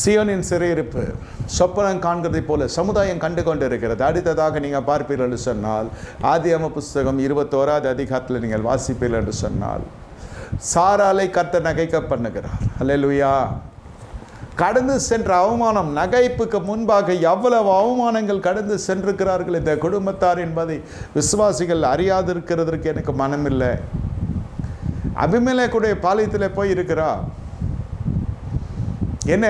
சியோனின் சிறையிருப்பு சொப்பனம் காண்கிறதைப் போல சமுதாயம் கண்டு கொண்டு இருக்கிறது அடுத்ததாக நீங்கள் பார்ப்பீர்கள் என்று சொன்னால் ஆதியம புஸ்தகம் இருபத்தோராது அதிகாரத்தில் நீங்கள் வாசிப்பீர்கள் என்று சொன்னால் சாராலை கத்த நகைக்க பண்ணுகிறார். அல்லேலூயா கடந்து சென்ற அவமானம் நகைப்புக்கு முன்பாக எவ்வளவு அவமானங்கள் கடந்து சென்றிருக்கிறார்கள் இந்த குடும்பத்தார் என்பதை விசுவாசிகள் அறியாதிருக்கிறதற்கு எனக்கு மனமில்லை. அபிமேலக்குடைய பாளையத்தில் போய் இருக்கிறா என்ன?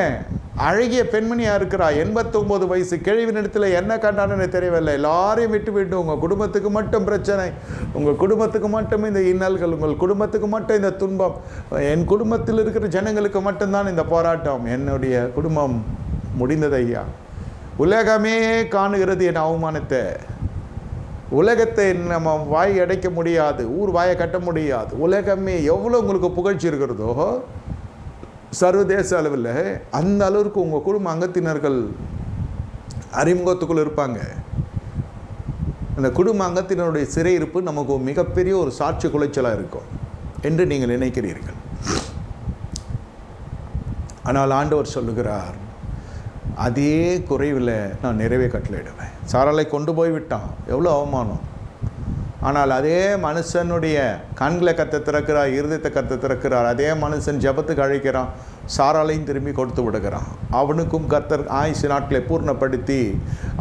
அழகிய பெண்மணியாக இருக்கிறா? எண்பத்தொம்போது வயசு கிழவினிடத்தில் என்ன கண்டான்னு தெரியவில்லை. எல்லாரையும் விட்டு விட்டு உங்கள் குடும்பத்துக்கு மட்டும் பிரச்சனை. உங்கள் குடும்பத்துக்கு மட்டும் இந்த இன்னல்கள் உங்கள் குடும்பத்துக்கு மட்டும் இந்த துன்பம். என் குடும்பத்தில் இருக்கிற ஜனங்களுக்கு மட்டும்தான் இந்த போராட்டம். என்னுடைய குடும்பம் முடிந்தது ஐயா. உலகமே காணுகிறது என் அவமானத்தை. உலகத்தை நம்ம வாய் அடைக்க முடியாது ஊர் வாயை கட்ட முடியாது. உலகமே எவ்வளோ உங்களுக்கு புகழ்ச்சி இருக்கிறதோ சர்வதேச அளவில் அந்த அளவுக்கு உங்கள் குடும்ப அங்கத்தினர்கள் அறிமுகத்துக்குள் இருப்பாங்க. அந்த குடும்ப அங்கத்தினருடைய சிறையிருப்பு நமக்கு மிகப்பெரிய ஒரு சாட்சி குலைச்சலாக இருக்கும் என்று நீங்கள் நினைக்கிறீர்கள். ஆனால் ஆண்டவர் சொல்லுகிறார் அதே குறைவில் நான் நிறைவே கட்டளையிடுவேன். சாராலை கொண்டு போய் விட்டான். எவ்வளோ அவமானம். ஆனால் அதே மனுஷனுடைய கண்களை கத்த திறக்கிறார் இருதயத்தை கத்த திறக்கிறார். அதே மனுஷன் ஜெபத்துக்கு அழைக்கிறான் சாராலையும் திரும்பி கொடுத்து விடுகிறான். அவனுக்கும் கர்த்தர் ஆயுசு நாட்களை பூர்ணப்படுத்தி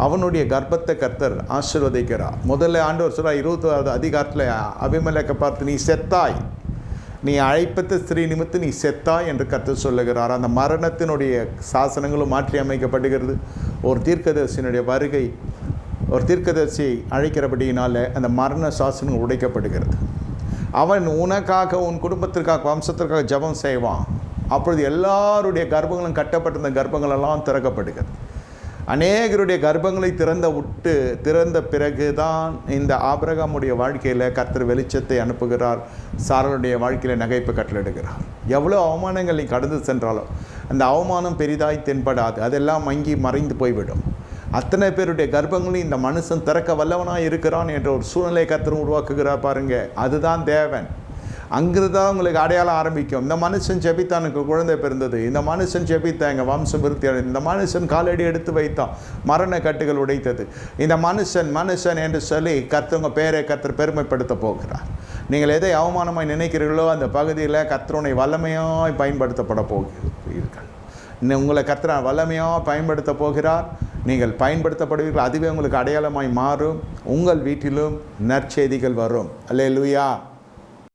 அவனுடைய கர்ப்பத்தை கர்த்தர் ஆசிர்வதிக்கிறார். முதல்ல ஆண்டு வருஷம் இருபத்தி அதிகாரத்தில் அபிமலைக்க பார்த்து நீ செத்தாய். நீ அழைப்பத்த ஸ்திரீ நிமித்து நீ செத்தாய் என்று கர்த்தர் சொல்லுகிறார். அந்த மரணத்தினுடைய சாசனங்களும் மாற்றி அமைக்கப்படுகிறது. ஒரு தீர்க்கதரிசியினுடைய வருகை ஒரு தீர்க்கதர்சி அழைக்கிறபடியினால அந்த மரண சாசனம் உடைக்கப்படுகிறது. அவன் உனக்காக உன் குடும்பத்திற்காக வம்சத்திற்காக ஜெபம் செய்வான். அப்பொழுது எல்லாருடைய கர்ப்பங்களும் கட்டப்பட்டிருந்த கர்ப்பங்களெல்லாம் திறக்கப்படுகிறது. அநேகருடைய கர்ப்பங்களை திறந்த விட்டு திறந்த பிறகு தான் இந்த ஆபிரகாமுடைய வாழ்க்கையில் கர்த்தர் வெளிச்சத்தை அனுப்புகிறார். சாரனுடைய வாழ்க்கையில் நகைப்பு கட்டளிடுகிறார் எவ்வளோ அவமானங்கள் நீ கடந்து சென்றாலும் அந்த அவமானம் பெரிதாய் தென்படாது. அதெல்லாம் மங்கி மறைந்து போய்விடும். அத்தனை பேருடைய கர்ப்பங்களையும் இந்த மனுஷன் திறக்க வல்லவனாக இருக்கிறான் என்ற ஒரு சூழ்நிலை கத்திரம் உருவாக்குகிறார் பாருங்க. அதுதான் தேவன். அங்கிருந்து தான் உங்களுக்கு அடையாளம் ஆரம்பிக்கும். இந்த மனுஷன் ஜெபித்தான் எனக்கு குழந்தை பிறந்தது. இந்த மனுஷன் செபித்தான் எங்கள் வம்சம் விருத்தி அடைந்தது. இந்த மனுஷன் காலடி எடுத்து வைத்தான் மரண கட்டுகள் உடைத்தது. இந்த மனுஷன் மனுஷன் என்று சொல்லி கர்த்தவங்க பேரை கர்த்தர் பெருமைப்படுத்த போகிறார். நீங்கள் எதை அவமானமாய் நினைக்கிறீர்களோ அந்த பகுதியில் கர்த்தருனை வல்லமையாய் பயன்படுத்தப்பட போகிறீர்கள். உங்களை கர்த்தர் வல்லமையாக பயன்படுத்த போகிறார். நீங்கள் பயன்படுத்தப்படுவீர்கள் அதுவே உங்களுக்கு அடையாளமாய் மாறும். உங்கள் வீட்டிலும் நற்செய்திகள் வரும். அல்லே